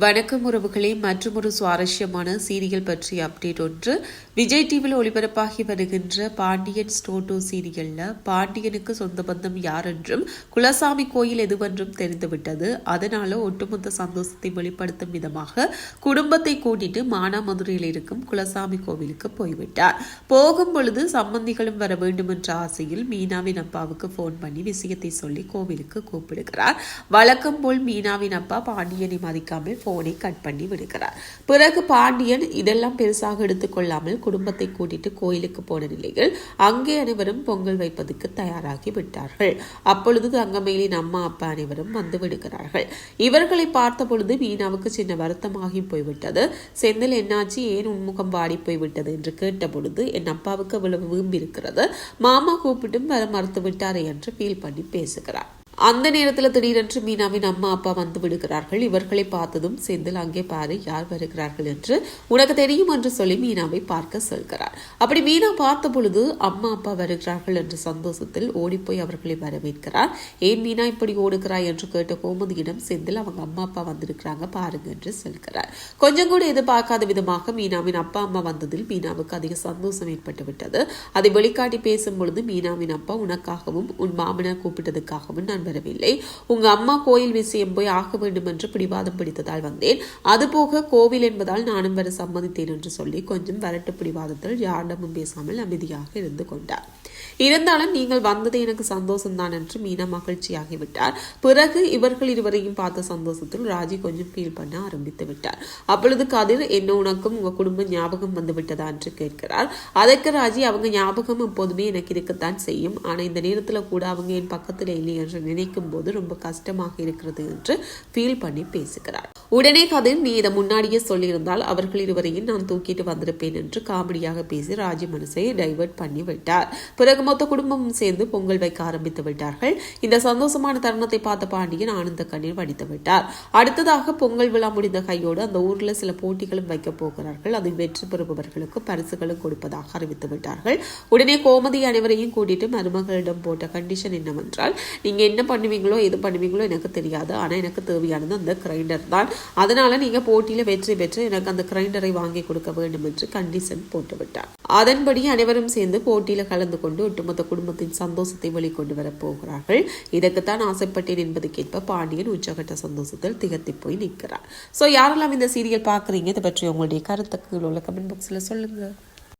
வணக்கம் உறவுகளே. மற்றும் ஒரு சுவாரஸ்யமான சீரியல் பற்றிய அப்டேட் ஒன்று. விஜய் டிவியில் ஒளிபரப்பாகி வருகின்ற பாண்டியன் ஸ்டோட்டோ சீரியல்ல பாண்டியனுக்கு சொந்த பந்தம் யார் என்றும் குலசாமி கோயில் எதுவென்றும் தெரிந்துவிட்டது. அதனால ஒட்டுமொத்த சந்தோஷத்தை வெளிப்படுத்தும் விதமாக குடும்பத்தை கூட்டிட்டு மானாமதுரையில் இருக்கும் குலசாமி கோவிலுக்கு போய்விட்டார். போகும் பொழுது சம்பந்திகளும் வர வேண்டும் என்ற ஆசையில் மீனாவின் அப்பாவுக்கு போன் பண்ணி விஷயத்தை சொல்லி கோவிலுக்கு கூப்பிடுகிறார். வழக்கம் போல் மீனாவின் அப்பா பாண்டியனை மதிக்காமல் போனை கட் பண்ணி விடுகிறார். பிறகு பாண்டியன் இதெல்லாம் பெருசாக எடுத்துக்கொள்ளாமல் குடும்பத்தை கூட்டிட்டு கோயிலுக்கு போன நிலையில் அங்கே அனைவரும் பொங்கல் வைப்பதற்கு தயாராகி விட்டார்கள். அப்பொழுது தங்கமேலின் அம்மா அப்பா அனைவரும் வந்து விடுகிறார்கள். இவர்களை பார்த்த பொழுது மீனாவுக்கு சின்ன வருத்தமாகி போய்விட்டது. செந்தில் என்னாச்சு? ஏன் உன்முகம் வாடி போய்விட்டது? என்று கேட்ட பொழுது என் அப்பாவுக்கு அவ்வளவு வீம்பி இருக்கிறது மாமா கூப்பிட்டும் வர மறுத்து விட்டாரே என்று ஃபீல் பண்ணி பேசுகிறார். அந்த நேரத்தில் திடீரென்று மீனாவின் அம்மா அப்பா வந்து விடுகிறார்கள். இவர்களை பார்த்ததும் செந்தில் அங்கே பாரு யார் வருகிறார்கள்? என்று உனக்கு தெரியும் என்று சொல்லி மீனாவை பார்க்க செல்கிறார். அப்படி மீனா பார்த்த பொழுது அம்மா அப்பா வருகிறார்கள் என்ற சந்தோஷத்தில் ஓடிப்போய் அவர்களை வரவேற்கிறார். ஏன் மீனா இப்படி ஓடுகிறாய்? என்று கேட்ட கோமதியிடம் செந்தில் அவங்க அம்மா அப்பா வந்திருக்கிறாங்க பாருங்க என்று செல்கிறார். கொஞ்சம் கூட எதிர்பார்க்காத விதமாக மீனாவின் அப்பா அம்மா வந்ததில் மீனாவுக்கு அதிக சந்தோஷம் ஏற்பட்டு விட்டது. அதை வெளிக்காட்டி பேசும் பொழுது மீனாவின் அப்பா உனக்காகவும் உன் மாமனார் கூப்பிட்டதுக்காகவும் நான் வரவில்லை உங்க அம்மா கோயில் விஷயம் போய் ஆக வேண்டும் என்று பிடிவாதம் பிடித்ததால் வந்தேன். அதுபோக கோவில் என்பதால் நானும் வர சம்மதித்தேன் என்று சொல்லி கொஞ்சம் வரட்டு பிடிவாதத்தில் யாரிடமும் பேசாமல் அமைதியாக இருந்து கொண்டார். இருந்தாலும் நீங்கள் வந்தது எனக்கு சந்தோஷம்தான் என்று மீனா மகிழ்ச்சியாகிவிட்டார். பிறகு இவர்கள் இருவரையும் பார்த்த சந்தோஷத்தில் ராஜி கொஞ்சம் ஃபீல் பண்ண ஆரம்பித்து விட்டார். அப்பொழுது கதிர் என்ன உனக்கும் உங்க குடும்பம் ஞாபகம் வந்து விட்டதா? என்று கேட்கிறார். அதற்கு ராஜி அவங்க ஞாபகம் எப்போதுமே எனக்கு இருக்கத்தான் செய்யும். ஆனா இந்த நேரத்துல கூட அவங்க என் பக்கத்துல இல்லை என்று நினைக்கும் போது ரொம்ப கஷ்டமாக இருக்கிறது என்று ஃபீல் பண்ணி பேசுகிறார். உடனே கதிர் நீ இதை முன்னாடியே சொல்லியிருந்தால் அவர்கள் இருவரையும் நான் தூக்கிட்டு வந்திருப்பேன் என்று காமெடியாக பேசி ராஜி மனசை டைவர்ட் பண்ணி விட்டார். பிறகு மொத்த குடும்பமும் சேர்ந்து பொங்கல் வைக்க ஆரம்பித்து விட்டார்கள். இந்த சந்தோஷமான தருணத்தை பார்த்த பாண்டியன் ஆனந்த கண்ணீர் வடித்து விட்டார். அடுத்ததாக பொங்கல் விழா முடிந்த கையோடு அந்த ஊரில் சில போட்டிகளும் வைக்க போகிறார்கள். அதில் வெற்றி பெறுபவர்களுக்கு பரிசுகளும் கொடுப்பதாக அறிவித்து விட்டார்கள். உடனே கோமதி அனைவரையும் கூட்டிட்டு மருமகளிடம் போட்ட கண்டிஷன் என்னவென்றால் நீங்க என்ன பண்ணுவீங்களோ எது பண்ணுவீங்களோ எனக்கு தெரியாது. ஆனால் எனக்கு தேவையானது அந்த கிரைண்டர் தான். அதனால நீங்க போட்டியில் வெற்றி பெற்று எனக்கு அந்த கிரைண்டரை வாங்கி கொடுக்க வேண்டும் என்று கண்டிஷன் போட்டுவிட்டார். அதன்படி அனைவரும் சேர்ந்து போட்டியில கலந்து கொண்டு ஒட்டுமொத்த குடும்பத்தின் சந்தோஷத்தை வெளிக்கொண்டு வரப்போகிறார்கள் இதற்குத்தான் ஆசைப்பட்டேன் என்பதுக்கேற்ப பாண்டியன் உச்சகட்ட சந்தோஷத்தில் திகத்தி போய் நிற்கிறார். ஸோ யாரெல்லாம் இந்த சீரியல் பார்க்குறீங்க? இதை பற்றி உங்களுடைய கருத்துக்கள் உள்ள கமெண்ட் பாக்ஸில் சொல்லுங்கள்